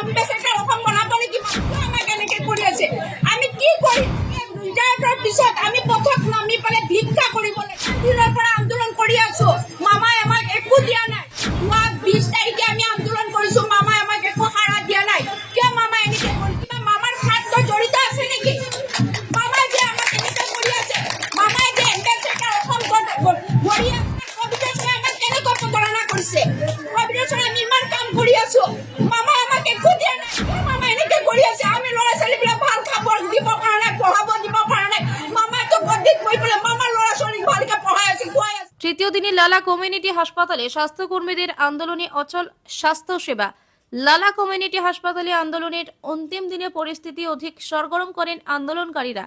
অম্বেসাটার ওখান বনাবো নাকি আমাকে এনেকে কৰি আছে আমি কি কৰিম ৰিটায়াৰৰ পিছত আমি পথত নামি পেলাই ভিক্ষা কৰিবলৈ দিনৰ পৰা আন্দোলন কৰি আছো মামাই আমাক একো দিয়া নাই। যোৱা বিশ তাৰিখে আমি লালা কমিউনিটি হাসপাতালে স্বাস্থ্যকর্মীদের আন্দোলনে অচল স্বাস্থ্য সেবা লালা কমিউনিটি হাসপাতালে আন্দোলনের অন্তিম দিনে পরিস্থিতি অধিক সরগরম করেন আন্দোলনকারীরা।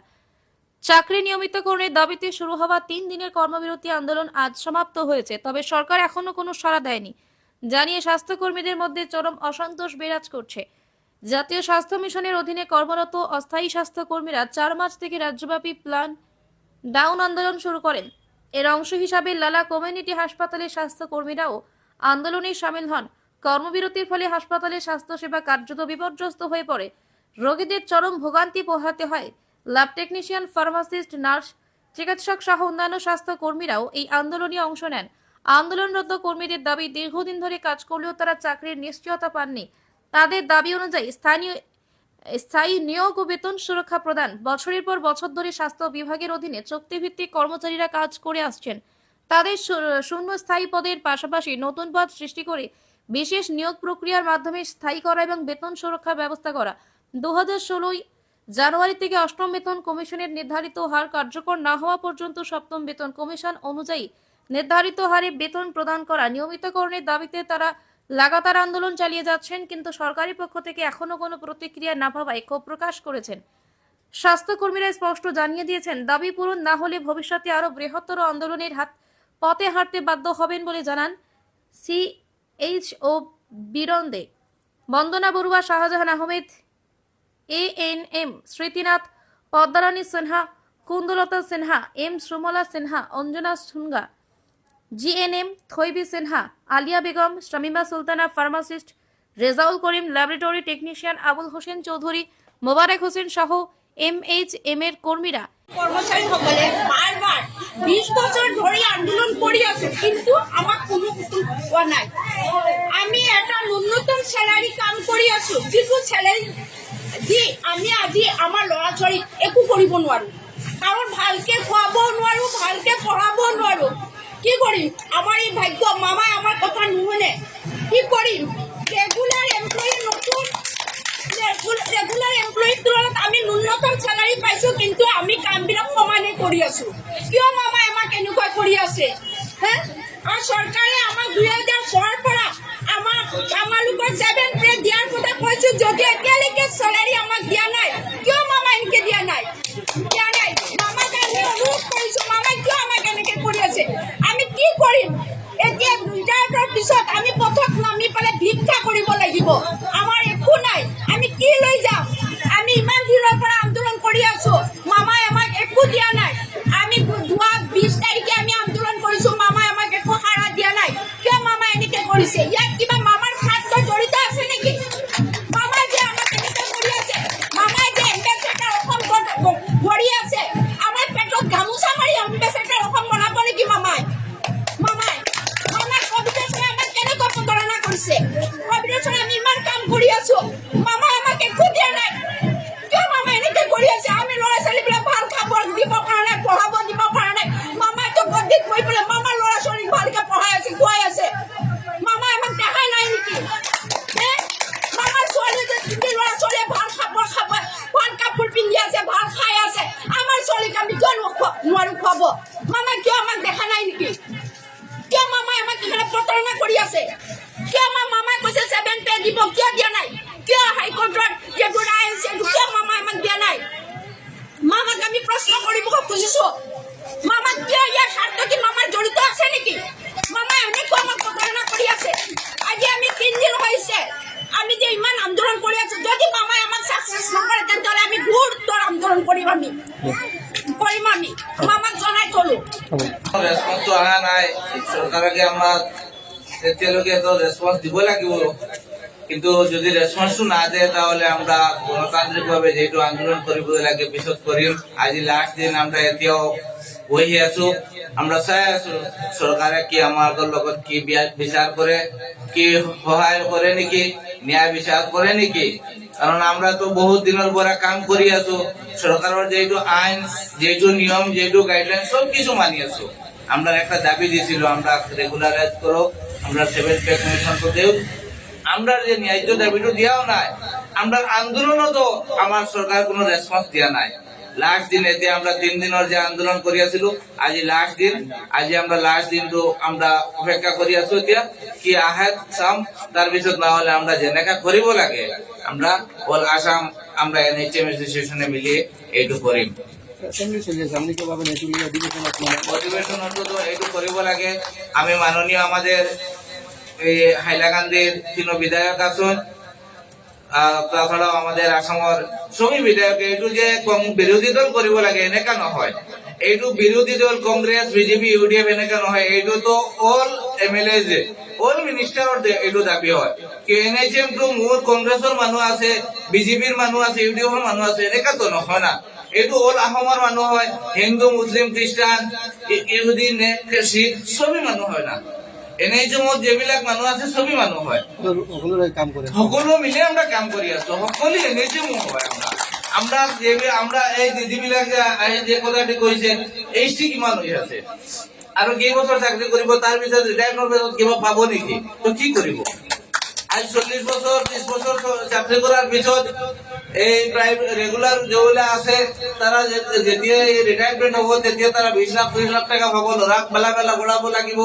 চাকরি নিয়মিতকরণের দাবিতে শুরু হওয়া তিন দিনের কর্মবিরতি আন্দোলন আজ সমাপ্ত হয়েছে, তবে সরকার এখনও কোনো সাড়া দেয়নি। জানিয়ে স্বাস্থ্যকর্মীদের মধ্যে চরম অসন্তোষ বিরাজ করছে। জাতীয় স্বাস্থ্য মিশনের অধীনে কর্মরত অস্থায়ী স্বাস্থ্যকর্মীরা চার মাস থেকে রাজ্যব্যাপী প্ল্যান ডাউন আন্দোলন শুরু করেন। এর অংশ হিসাবে লালা কমিউনিটি হাসপাতালের স্বাস্থ্যকর্মীরাও আন্দোলনে সামিল হন। কর্মবিরতির ফলে হাসপাতালের স্বাস্থ্যসেবা কার্যত বিপর্যস্ত হয়ে পড়ে। রোগীদের চরম ভোগান্তি পোহাতে হয়। ল্যাব টেকনিশিয়ান, ফার্মাসিস্ট, নার্স, চিকিৎসক সহ অন্যান্য স্বাস্থ্যকর্মীরাও এই আন্দোলনে অংশ নেন। আন্দোলনরত কর্মীদের দাবি, দীর্ঘদিন ধরে কাজ করলেও তারা চাকরির নিশ্চয়তা পাননি। তাদের দাবি অনুযায়ী স্থানীয় স্থায়ী নিয়োগ ও বেতন সুরক্ষা প্রদান। বছরের পর বছর ধরে স্বাস্থ্য বিভাগের অধীনে চুক্তিভিত্তিক কর্মচারীরা কাজ করে আসছেন। তাদের শূন্য স্থায়ী পদের পাশাপাশি নতুন পদ সৃষ্টি করে বিশেষ নিয়োগ প্রক্রিয়ার মাধ্যমে স্থায়ী করা এবং বেতন সুরক্ষার ব্যবস্থা করা। দু হাজার ষোলোই জানুয়ারি থেকে অষ্টম বেতন কমিশনের নির্ধারিত হার কার্যকর না হওয়া পর্যন্ত সপ্তম বেতন কমিশন অনুযায়ী নির্ধারিত হারে বেতন প্রদান করা নিয়মিতকরণের দাবিতে তারা লাগাতার আন্দোলন চালিয়ে যাচ্ছেন, কিন্তু সরকারি পক্ষ থেকে এখনও কোনো প্রতিক্রিয়া না পাওয়ায় ক্ষোভ প্রকাশ করেছেন। স্বাস্থ্যকর্মীরা স্পষ্ট জানিয়ে দিয়েছেন, দাবি পূরণ না হলে ভবিষ্যতে আরও বৃহত্তর আন্দোলনের হাত পথে হাঁটতে বাধ্য হবেন বলে জানান CH O বীরন্দে। Bandana Barua, Shahjahan Ahmed, A N M, Smritinath Padmarani Sinha, Kundalata Sinha, M Sumala Sinha, Anjana Sunga GNM, Thoibi Sinha, Aliya Begum Shamima Sultana, pharmacist, Rezaul Karim, laboratory technician Abul Hossain Chowdhury, Mobarak Hossain সহ M H M এর কর্মীরা। কৰ্মচাৰীসকলে সকলে বাৰ বিশ বছৰ ধৰি আন্দোলন কৰি আছে কিন্তু আমাক কোনো নাই। আমি এটা ন্যূনতম চেলাৰী কাম আছো যিটো চেলাৰী দি আমি আজি আমাৰ ল'ৰা ছোৱালীক একো কৰিব নোৱাৰো। কাৰণ ভালকে খুৱাবও নোৱাৰো, ভালকে পঢ়াবও নোৱাৰো। কি কৰিম আমাৰ এই ভাগ্য মামাই আমাৰ কথা নুশুনে কি কৰিম ৰেগুলাৰ এমপ্লয়ী নতুন। ৰেগুলাৰ এমপ্লয়ীৰ তুলনাত আমি ন্যূনতম চেলাৰী পাইছো, কিন্তু আমি কামবিলাক সমানে কৰি আছো। কিয় মামাই আমাক এনেকুৱা কৰি আছে? হে? আৰু চৰকাৰে আমাক দুই হাজাৰ ছয়ৰ পৰা আমাক আমালোকৰ ছেভেন পে দিয়াৰ কথা কৈছো, যদিও এতিয়ালৈকে চেলাৰী আমাক দিয়া নাই। কিয় মামা এনেকে দিয়া নাই? কৰিম। এতিয়া ৰিটায়াৰৰ পিছত আমি পথত নামি পেলাই ভিক্ষা কৰিব লাগিব। আমাৰ একো নাই। আমি কি লৈ যাম? আমি ইমান দিনৰ পৰা আন্দোলন কৰি আছো। মামাই আমাক একো দিয়া নাই। Yeah. কৰিম আমি কৰিম আমি মামাক জনাই থলো ৰেচপন্সটো অহা নাই। চৰকাৰকে আমাক তেতিয়ালৈকে তো ৰেচপন্স দিব লাগিব। কিন্তু যদি রেসপন্সটো না দেয়, তাহলে আমরা গণতান্ত্রিক ভাবে যেহেতু আন্দোলন কৰিব লাগে পিছত কৰিম আজি লাষ্ট দিন আমরা এতিয়াও বহি আছো। আমরা চাই আছো চৰকাৰে কি আমাৰ লগত কি বিচাৰ কৰে, কি সহায় কৰে নেকি, ন্যায় বিচাৰ কৰে নেকি? কারণ আমরা তো বহুত দিনের পরে কাম করি আছো। সরকারের যেহেতু আইন যেহেতু নিয়ম যেহেতু গাইডলাইন সব কিছু মানি আছো। আমরা একটা দাবি দিয়েছিল আমরা রেগুলারাইজ করো আমরা সেভেন পে কমিশন দেও আমরা যে ন্যায্য দাবিটা দিয়াও নাই আমরা আন্দোলনও তো আমার সরকার কোনো রেসপন্স দিয়া নাই। লাস্ট দিন এতে আমরা তিন দিনের যে আন্দোলন করিয়াছিল আজি লাস্ট দিন আজি আমরা লাস্ট দিন তো আমরা অপেক্ষা করি আছো এতিয়া কি আহে চাম তার পিছত না হলে আমরা যেনেকা করিব লাগে আমরা অল আসাম আমরা এনএইচএম এসোসিয়েশনে মিলিয়ে এইটো আছে আপুনি এইটো কৰিব লাগে। আমি মাননীয় আমাদের হাইলাকান্দির তিন বিধায়ক আছেন। তাছাড়াও আমাদের আসামৰ সবই বিধায়ক, এইটো যে বিৰোধী দল কৰিব লাগে, এনেকা নহয়। এইটো বিৰোধী দল, Congress, BJP, U D F এনেকা নহয়। এইটোতো অল এম এল এ যে, অল মিনিষ্টাৰৰ এইটো দাবি হয়। কি এন এইচ এম টো মোৰ কংগ্ৰেছৰ মানুহ আছে, বিজেপিৰ মানুহ আছে, ইউ ডি এফৰ মানুহ আছে, এনেকাতো নহয় না। এইটো অল আহোমৰ মানুহ হয়, হিন্দু, মুছলিম, খ্ৰীষ্টান ইহুদী শিখ সবই মানুহ হয় না। এন এইচ এমত যিবিলাক মানুহ আছে সবই মানুহ হয়। সকলো- মিলে আমরা কাম কৰি আছো সকলো মোৰ হয় আমরা আমরা যে আমরা এই দিদি বিলাক যে যে কথাটি কৈছে এইচ টি কিমান হৈ আছে? আৰু কেইবছৰ চাকৰি কৰিব তাৰ পিছত ৰিটায়াৰমেণ্ট পিছত কিবা পাব নেকি? তো কি কৰিব? আজি চল্লিশ বছৰ ত্ৰিশ বছৰ চ- চাকৰি কৰাৰ পিছত এই ৰেগুলাৰ যিবিলাক আছে তারা যেতিয়া ৰিটায়াৰমেণ্ট হ'ব তেতিয়া তারা বিশ লাখ ত্ৰিশ লাখ টাকা পাব ল'ৰাক বেলা বেলা পঢ়াব লাগিব।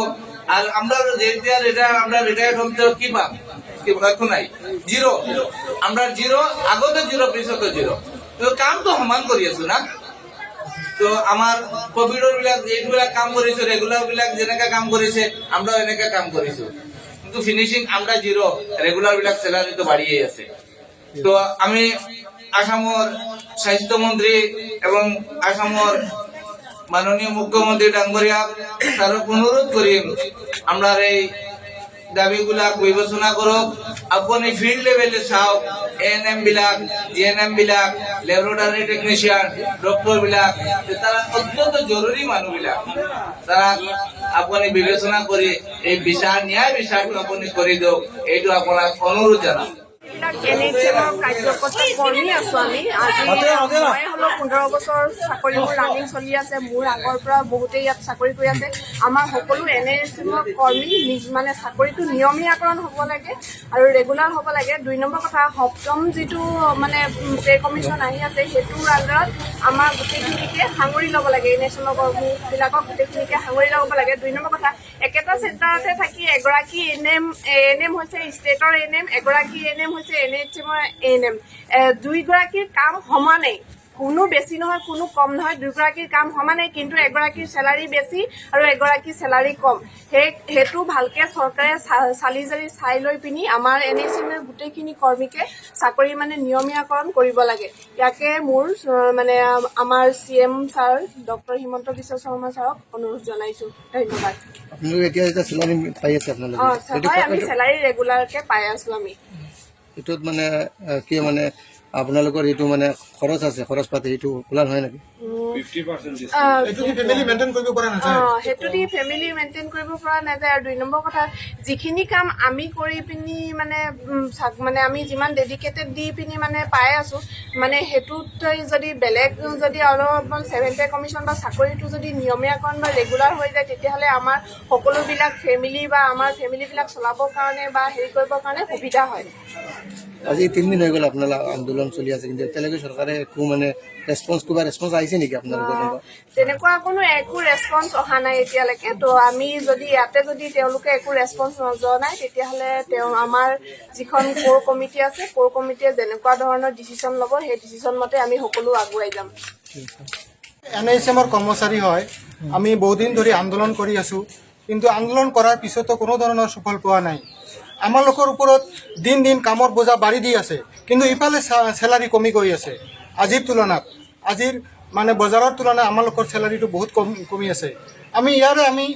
আর আমরা যেতিয়া রিটায়ার আমরা রিটায়ার হম তো কি পাম কি একো নাই? জিরো আমরা জিরো আগতে জিরো পিছতো জিরো তো কাম তো সমান কৰি আছো না? তো আমাৰ কভিডৰ বিলাক যিবিলাক কাম কৰিছো ৰেগুলাৰ বিলাক যেনেকা কাম কৰিছে, আমরাও এনেকা কাম কৰিছো। কিন্তু ফিনিশিং আমরা জিরো রেগুলার বিলাক স্যালারি তো বাড়িয়ে আছে। তো আমি আসামৰ স্বাস্থ্যমন্ত্ৰী এবং আসামৰ মাননীয় মুখ্যমন্ত্রী ডাঙ্গরিয়া তার অনুরোধ করিম আমরা এই দাবিগুলাক বিবেচনা করক আপুনি ফিল্ড লেভেলে চাওক এ এন এম বিলাক জি এন এম বিলাক লেবৰেটৰী টেকনিচিয়ান ডক্টৰ বিলাক তারা অত্যন্ত জরুরি মানুহ বিলাক তারা আপুনি বিবেচনা কৰি এই বিচাৰ ন্যায় বিচাৰটো আপুনি কৰি দিয়ক, এইটো আপোনাক অনুৰোধ জনাম এনএইচএমৰ কাৰ্যকৰ্তা কৰ্মী আছো আমি। আজি মই হ'লেও পোন্ধৰ বছৰ চাকৰি মোৰ ৰানিং চলি আছে। মোৰ আগৰ পৰা বহুতেই ইয়াত চাকৰি কৰি আছে। আমাৰ সকলো এনএইচএমৰ কৰ্মী নি- মানে চাকৰিটো নিয়মীয়াকৰণ হ'ব লাগে আৰু ৰেগুলাৰ হ'ব লাগে। দুই নম্বৰ কথা সপ্তম যিটো মানে পে কমিশ্যন আহি আছে সেইটোৰ আণ্ডাৰত আমাৰ গোটেইখিনিকে সাঙুৰি ল'ব লাগে। এনএইচএমৰ কৰ্মীবিলাকক গোটেইখিনিকে সাঙুৰি ল'ব লাগে। দুই নম্বৰ কথা একেটা চেণ্টাৰতে থাকি এগৰাকী এন এম এন এম হৈছে ষ্টেটৰ এন এম এগৰাকী এন এম হৈছে এন এইচ এমৰ এন এম দুইগৰাকীৰ কাম সমানেই। কোনো বেছি নহয় কোনো কম নহয়। দুয়োগৰাকীৰ কাম সমানেই কিন্তু এগৰাকীৰ চেলাৰী বেছি আৰু এগৰাকীৰ চেলাৰী কম। সেই সেইটো ভালকে চৰকাৰে চালি জাৰি চাই লৈ পিনি আমাৰ এন এইচ এমৰ গোটেইখিনি কৰ্মীকে চাকৰি মানে নিয়মীয়াকৰণ কৰিব লাগে। ইয়াকে মোৰ মানে আমাৰ C M sir doctor Himanta Biswa Sarma ছাৰক অনুৰোধ জনাইছোঁ। ধন্যবাদ। অঁ হয় আমি চেলাৰী ৰেগুলাৰকে পাই আছোঁ আমি। এইটোত মানে আহ, কি মানে আপোনালোকৰ এইটো মানে খৰচ আছে খৰচ পাতি নেকি? এইটো কি ফেমিলি মেইনটেইন কৰিব পৰা নাযায়? অ, সেইটো দি ফেমিলি মেইনটেইন কৰিব পৰা নাযায়? আৰু দুই নম্বৰ কথা যিখিনি কাম আমি কৰি পিনি মানে মানে আমি যিমান ডেডিকেটেড দি পিনি মানে পাই আছো মানে সেইটোত যদি বেলেগ যদি অলপমান ছেভেন পে কমিশ্যন বা চাকৰিটো যদি নিয়মীয়াকৰণ বা ৰেগুলাৰ হৈ যায় তেতিয়াহ'লে আমাৰ সকলোবিলাক ফেমিলি বা আমাৰ ফেমিলিবিলাক চলাবৰ কাৰণে বা হেৰি কৰিবৰ কাৰণে সুবিধা হয়। আজি তিনিদিন হৈ গ'ল আপোনালোকৰ আন্দোলন চলি আছে কিন্তু এতিয়ালৈকে চৰকাৰে একো মানে ৰেচপন্স কিবা ৰেচপন্স আহিছে নেকি আপোনালোকৰ তেনেকুৱা কোনো একো ৰেচপন্স অহা নাই এতিয়ালৈকে। তো আমি যদি ইয়াতে যদি তেওঁলোকে একো ৰেচপন্স নজনায় তেতিয়াহ'লে তেওঁ আমাৰ যিখন কোৰ কমিটি আছে কোৰ কমিটিয়ে যেনেকুৱা ধৰণৰ ডিচিশ্যন ল'ব সেই ডিচিশ্যন মতে আমি সকলো আগুৱাই যাম। এন এইচ এমৰ কৰ্মচাৰী হয়। আমি বহুদিন ধৰি আন্দোলন কৰি আছোঁ। কিন্তু আন্দোলন কৰাৰ পিছতো কোনো ধৰণৰ সুফল পোৱা নাই। আমালোকৰ ওপৰত দিন দিন কামৰ বোজা বাঢ়ি দি আছে। কিন্তু ইফালে চেলাৰী কমি গৈ আছে, আজিৰ তুলনাত। আজিৰ মানে বজাৰৰ তুলনাত আমালোকৰ চেলাৰীটো বহুত কম, কমি আছে। আমি ইয়াৰে আমি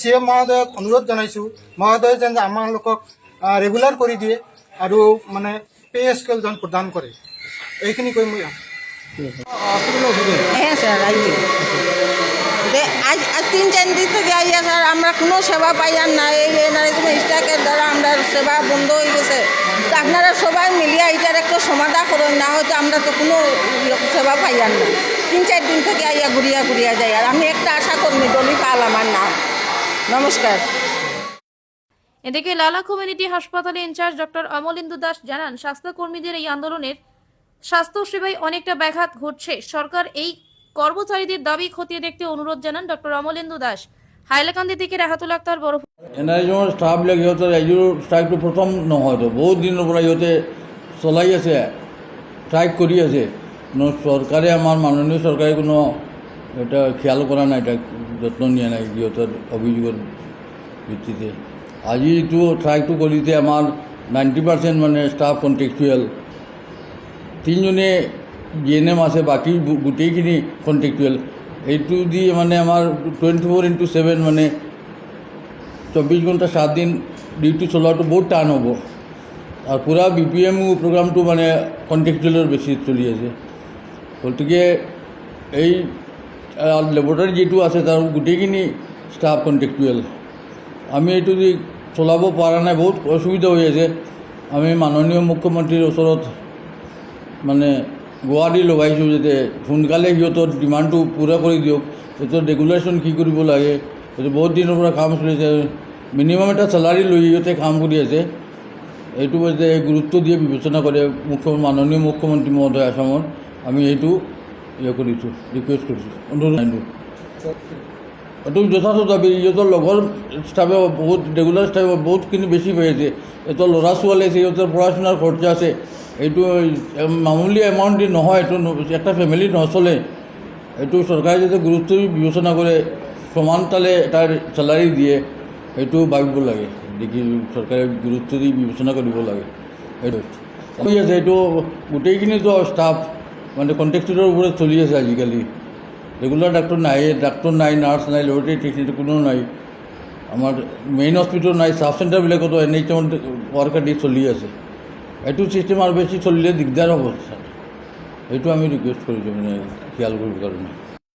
চি এম মহোদয়ক অনুৰোধ জনাইছোঁ, মহোদয়ে যেন আমালোকক ৰেগুলাৰ কৰি দিয়ে আৰু মানে পে স্কেল যেন প্ৰদান কৰে। এইখিনি কৈ মই হ্যাঁ স্যার তিন চার দিন থেকে আইয়া স্যার, আমরা কোনো সেবা পাই আর না এই এনারিজম স্টাকের দ্বারা আমরা সেবা বন্ধ হয়ে গেছে। তো আপনারা সবাই মিলিয়ে এটার একটা সমাধান করুন, না হয়তো আমরা তো কোনো সেবা পাই আর না তিন চার দিন থেকে আইয়া ঘুরিয়া ঘুরিয়া যাই। আর আমি একটা আশা কর্মী দলি পাল আমার নাম। নমস্কার। এদিকে লালা কমিউনিটি হাসপাতালে ইনচার্জ ডক্টর অমলেন্দু দাস জানান, স্বাস্থ্যকর্মীদের এই আন্দোলনের স্বাস্থ্য সেবায় অনেকটা ব্যাঘাত ঘটছে। সরকার এই কর্মচারীদের দাবি খতিয়ে দেখতে অনুরোধ জানান ডক্টর অমলেন্দু দাস। হাইলাকান্দি থেকে রাহাতুল আক্তার বড় এনআইজমৰ ষ্টাফবিলাক সিহঁতৰ ৰাইজৰ ষ্ট্ৰাইকটো প্ৰথম নহয়তো বহুত দিনৰ পৰা সিহঁতে চলাই আছে ষ্ট্ৰাইক কৰি আছে। ন চৰকাৰে আমাৰ মাননীয় চৰকাৰে কোনো এটা খেয়াল কৰা নাই, তাক যত্ন নিয়া নাই সিহঁতৰ অভিযোগৰ ভিত্তিতে। আজি এইটো ষ্ট্ৰাইকটো কৰিছে আমাৰ নাইণ্টি পাৰ্চেণ্ট মানে ষ্টাফ কণ্টেক্সুৱেল তিনিজনে জি এন এম আছে বাকী গোটেইখিনি কণ্টেক্সুৱেল এইটো দি মানে আমাৰ টুৱেণ্টি ফ'ৰ ইণ্টু ছেভেন মানে চৌব্বিছ ঘণ্টা সাত দিন ডিউটি চলোৱাটো বহুত টান হ'ব। আৰু পূৰা বি পি এম প্ৰগ্ৰামটো মানে কণ্টেক্সুৱেলৰ বেছি চলি আছে। গতিকে এই লেবৰেটৰী যিটো আছে তাৰ গোটেইখিনি ষ্টাফ কণ্টেক্সুৱেল আমি এইটো দি চলাব পৰা নাই, বহুত অসুবিধা হৈ আছে। আমি মাননীয় মুখ্যমন্ত্ৰীৰ ওচৰত মানে গুৱাহাটী লগাইছোঁ যাতে, সোনকালে সিহঁতৰ ডিমাণ্ডটো পূৰা কৰি দিয়ক, সিহঁতৰ ৰেগুলেশ্যন কি কৰিব লাগে সেইটো বহুত দিনৰ পৰা কাম চলিছে মিনিমাম এটা চেলাৰী লৈ সিহঁতে কাম কৰি আছে। এইটো যাতে গুৰুত্ব দিয়ে বিবেচনা কৰে, মুখ্য মাননীয় মুখ্যমন্ত্ৰী মহোদয় আসামৰ আমি এইটো ইয়ে কৰিছোঁ ৰিকুৱেষ্ট কৰিছোঁ অনুৰোধ জনাইছোঁ। এইটো যথাৰ্থ দাবি, সিহঁতৰ লগৰ ষ্টাফে বহুত ৰেগুলাৰ ষ্টাফে বহুতখিনি বেছি পাই আছে। সিহঁতৰ ল'ৰা ছোৱালী আছে, সিহঁতৰ পঢ়া শুনাৰ খৰচা আছে। এইটো মামুলি এমাউণ্ট নহয়, এইটো এটা ফেমিলি নচলে। এইটো চৰকাৰে যাতে গুৰুত্ব বিবেচনা কৰে, সমান তালে এটা চেলাৰী দিয়ে সেইটো ভাবিব লাগে। দেখি চৰকাৰে গুৰুত্ব দি বিবেচনা কৰিব লাগে। সেইটো কৰি আছে, এইটো গোটেইখিনিতো ষ্টাফ মানে কণ্টেক্টৰৰ ওপৰত চলি আছে আজিকালি। ৰেগুলাৰ ডাক্তৰ নাই ডাক্তৰ নাই নাৰ্ছ নাই লেবৰেটৰী টেকনিচিয়ান কোনো নাই। আমাৰ মেইন হস্পিটেল নাই চাব চেণ্টাৰবিলাকতো এন এইচ এমত ৱাৰ্কাৰ দি চলি আছে। এইটো ছিষ্টেম আৰু বেছি চলিলে দিগদাৰ হ'ব ছাৰ সেইটো আমি ৰিকুৱেষ্ট কৰিছোঁ মানে খিয়াল কৰিবৰ কাৰণে